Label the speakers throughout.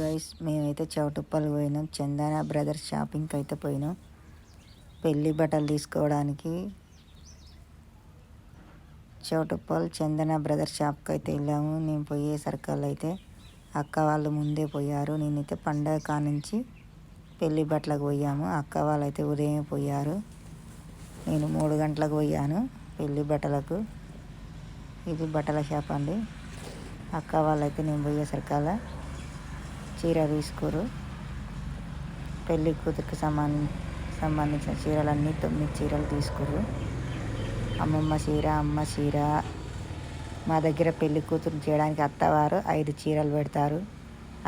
Speaker 1: Guys మేమైతే చౌటుప్పల్ పోయినాం. చందన brothers షాపింగ్కి అయితే పోయినాం. పెళ్ళి బట్టలు తీసుకోవడానికి చౌటుప్పల్ చందన బ్రదర్ షాప్కి అయితే వెళ్ళాము. నేను పోయే సర్కల్ అయితే అక్క వాళ్ళు ముందే పోయారు. నేనైతే పండగ కానుంచి పెళ్ళి బట్టలకు పోయాము. అక్క వాళ్ళు అయితే ఉదయం పోయారు. నేను మూడు గంటలకు పోయాను పెళ్ళి బట్టలకు. ఇది బట్టల షాప్ అండి. అక్క వాళ్ళైతే నేను పోయేసరికల్లా చీర తీసుకోరు. పెళ్ళి కూతురికి సంబంధ సంబంధించిన చీరలన్నీ తొమ్మిది చీరలు తీసుకురు. అమ్మమ్మ చీర అమ్మ చీర. మా దగ్గర పెళ్ళి కూతురు చేయడానికి అత్తవారు ఐదు చీరలు పెడతారు.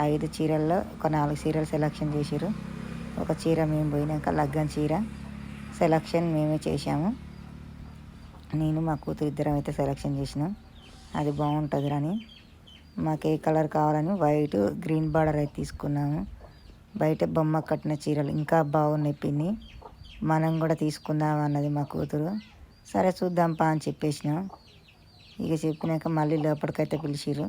Speaker 1: ఐదు చీరల్లో ఒక నాలుగు చీరలు సెలెక్షన్ చేసిరు ఒక చీర మేము పోయినాక లగ్గం చీర సెలక్షన్ మేమే చేసాము నేను మా కూతురు ఇద్దరం అయితే సెలెక్షన్ చేసినాం. అది బాగుంటుందిరని మాకు ఏ కలర్ కావాలని వైట్ గ్రీన్ బార్డర్ అయితే తీసుకున్నాము. బయట బొమ్మ కట్టిన చీరలు ఇంకా బాగున్నాయి పిన్ని. మనం కూడా తీసుకుందాం అన్నది మా కూతురు. సరే చూద్దాం పా అని చెప్పేసినాం. ఇక చెప్పినాక మళ్ళీ లోపలికైతే పిలిచిర్రు.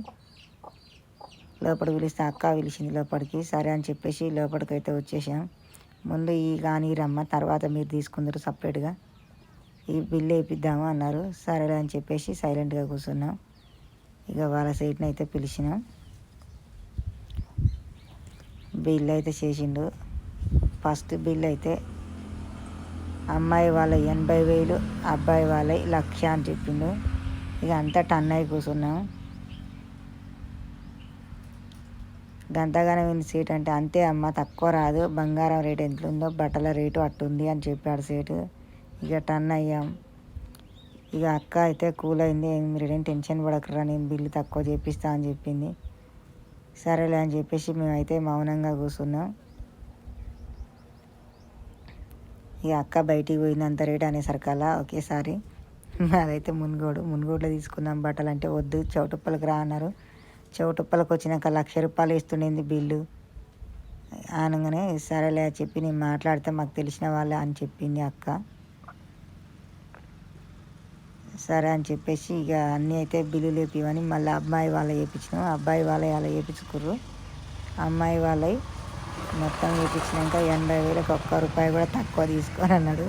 Speaker 1: లోపల పిలిస్తే అక్క పిలిచింది లోపలికి. సరే అని చెప్పేసి లోపలికైతే వచ్చేసాం. ముందు ఈ కానీ రమ్మ తర్వాత మీరు తీసుకుందరు సపరేట్గా. ఈ బిల్లు వేయిద్దాము అన్నారు. సరేలే అని చెప్పేసి సైలెంట్గా కూర్చున్నాం. ఇక వాళ్ళ సైట్ని అయితే పిలిచినాం. బిల్ అయితే చేసిండు. ఫస్ట్ బిల్ అయితే అమ్మాయి వాళ్ళ ఎనభై వేలు అబ్బాయి వాళ్ళ లక్ష అని చెప్పిండు. ఇక అంతా టన్ అయి కూర్చున్నాం. గంతగానం సీట్ అంటే అంతే అమ్మ తక్కువ రాదు. బంగారం రేటు ఎంత ఉందో బట్టల రేటు అట్టుంది అని చెప్పాడు సీటు. ఇక టన్ అయ్యాం. ఇక అక్క అయితే కూల్ అయింది మీరేం టెన్షన్ పడకరా నేను బిల్లు తక్కువ చేపిస్తా అని చెప్పింది. సరేలే అని చెప్పేసి మేమైతే మౌనంగా కూర్చున్నాం. ఇక అక్క బయటికి పోయినంత రేట్ అనేసరికల్లా ఒకేసారి అదైతే మున్గోడు మున్గోడులో తీసుకున్నాం బట్టలు అంటే వద్దు చౌటుప్పలకు రా అన్నారు. చౌటుప్పలకు వచ్చినాక లక్ష రూపాయలు ఇస్తుండేది బిల్లు. అనగానే సరేలే చెప్పి నేను మాట్లాడితే మాకు తెలిసిన వాళ్ళే అని చెప్పింది అక్క. సరే అని చెప్పేసి ఇక అన్నీ అయితే బిల్లు లేపివని మళ్ళీ అబ్బాయి వాళ్ళ వేయించినాం అబ్బాయి వాళ్ళ అలా వేయించుకుర్రు అమ్మాయి వాళ్ళవి మొత్తం వేయించినాక ఎనభై వేలకు ఒక్క రూపాయి కూడా తక్కువ తీసుకొని అన్నాడు.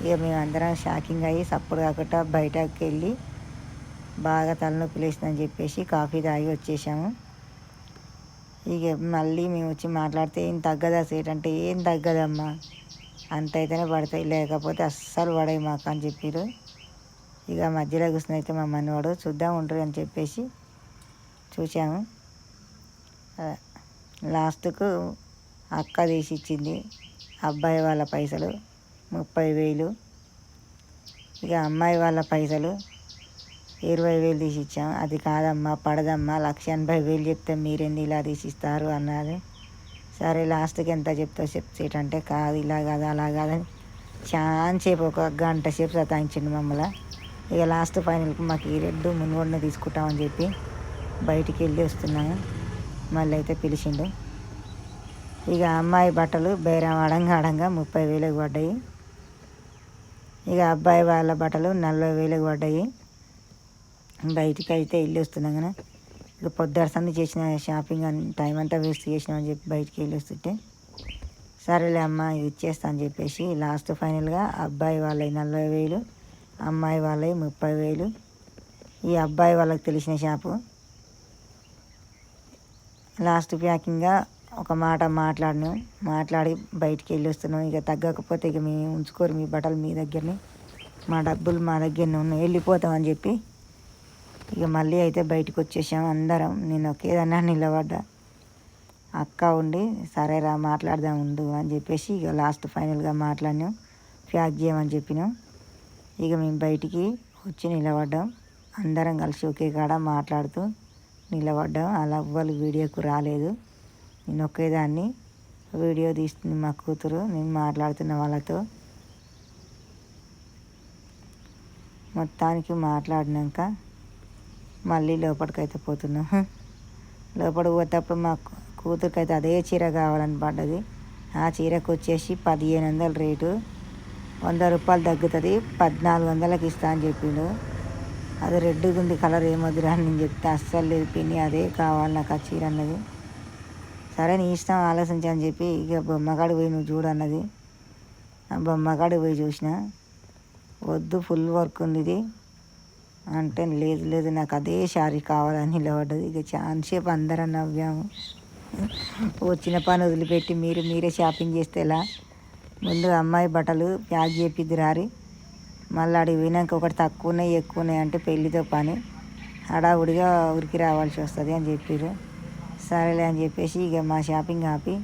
Speaker 1: ఇక మేము అందరం షాకింగ్ అయ్యి సప్పుడు కాకుండా బయటకు వెళ్ళి బాగా తలనొప్పి లేచిందని చెప్పేసి కాఫీ తాగి వచ్చేసాము. ఇక మళ్ళీ మేము వచ్చి మాట్లాడితే ఏం తగ్గదా సీట్ అంటే ఏం తగ్గదమ్మా. అంత అయితేనే పడతాయి. లేకపోతే అస్సలు పడాయి మాకు అని చెప్పారు ఇక మధ్యలో కూర్చుని అయితే మా మనవాడు చూద్దాం ఉండరు అని చెప్పేసి చూసాము లాస్ట్కు అక్క తీసి ఇచ్చింది. అబ్బాయి వాళ్ళ పైసలు ముప్పై వేలు. ఇక అమ్మాయి వాళ్ళ పైసలు ఇరవై వేలు తీసి ఇచ్చాం. అది కాదమ్మా పడదమ్మా లక్ష ఎనభై వేలు చెప్తే మీరెంది ఇలా తీసిస్తారు అన్నది సరే లాస్ట్కి ఎంత చెప్తావు చెప్తేటంటే కాదు ఇలా కాదు అలా కాదని చాలా సేపు ఒక గంట సేపు సతాయించండి మమ్మల్ని. ఇక లాస్ట్ ఫైనల్కి మాకు ఈ రెడ్డు మున్గొండ తీసుకుంటామని చెప్పి బయటికి వెళ్ళి వస్తున్నాము మళ్ళీ అయితే పిలిచిండు. ఇక అమ్మాయి బట్టలు బేరం అడంగా అడంగా ముప్పై వేలకు పడ్డాయి. ఇక అబ్బాయి వాళ్ళ బట్టలు నలభై వేలకు పడ్డాయి. బయటికి అయితే వెళ్ళి వస్తున్నాం కానీ ఇక పొద్దుసంది చేసిన షాపింగ్ అని టైం అంతా వేస్ట్ చేసినామని చెప్పి బయటికి వెళ్ళి వస్తుంటే సరేలే అమ్మ ఇది ఇచ్చేస్తా అని చెప్పేసి లాస్ట్ ఫైనల్గా అబ్బాయి వాళ్ళ నలభై వేలు అమ్మాయి వాళ్ళవి ముప్పై వేలు. ఈ అబ్బాయి వాళ్ళకి తెలిసిన షాపు. లాస్ట్ ప్యాకింగ్గా ఒక మాట మాట్లాడినాం. మాట్లాడి బయటికి వెళ్ళి వస్తున్నాం. ఇక తగ్గకపోతే ఇక మేము ఉంచుకోరు మీ బట్టలు మీ దగ్గరనే. మా డబ్బులు మా దగ్గరనే ఉన్నాయి. వెళ్ళిపోతామని చెప్పి ఇక మళ్ళీ అయితే బయటకు వచ్చేసాం అందరం. నేను ఒకేదన్నా నిలబడ్డా. అక్క ఉండి సరేరా మాట్లాడదాం ఉండు అని చెప్పేసి ఇక లాస్ట్ ఫైనల్గా మాట్లాడినాం. ప్యాక్ చేయమని చెప్పినాం. ఇక మేము బయటికి వచ్చి నిలబడ్డాం. అందరం కలిసి ఒకే కాడ మాట్లాడుతూ నిలబడ్డాం. అలా ఎవ్వరు వీడియోకు రాలేదు. నేను ఒకేదాన్ని. వీడియో తీస్తుంది మా కూతురు. నేను మాట్లాడుతున్న వాళ్ళతో మొత్తానికి మాట్లాడినాక మళ్ళీ లోపలికైతే పోతున్నాం. లోపలికి పోతేప్పుడు మా కూతురికి అయితే అదే చీర కావాలని పడ్డది. ఆ చీరకు వచ్చేసి పదిహేను వందల రేటు. వంద రూపాయలు తగ్గుతుంది పద్నాలుగు వందలకి ఇస్తా అని చెప్పిండు. అది రెడ్గా ఉంది కలర్ ఏమొద్దురా అని నేను చెప్తే అస్సలు లేదు పిన్ని అదే కావాలి నాకు ఆ చీర అన్నది. సరే నీ ఇష్టం ఆలోచించని అని చెప్పి ఇక బొమ్మగాడి పోయి నువ్వు చూడన్నది అన్నది. పోయి చూసిన వద్దు ఫుల్ వర్క్ ఉంది ఇది. అంటే లేదు లేదు నాకు అదే శారీ కావాలని నిలబడ్డది. ఇక చాలాసేపు అందరం నవ్వాము. వచ్చిన పని వదిలిపెట్టి మీరు మీరే షాపింగ్ చేస్తే ఎలా? ముందు అమ్మాయి బట్టలు ప్యాక్ చేపిద్ది రారి. మళ్ళీ అడిగి పోయినాక ఒకటి తక్కువ ఉన్నాయి ఎక్కువ ఉన్నాయి అంటే పెళ్ళితో పని. హడావుడిగా ఉరికి రావాల్సి వస్తుంది అని చెప్పారు సరేలే అని చెప్పేసి ఇక మా షాపింగ్ ఆపి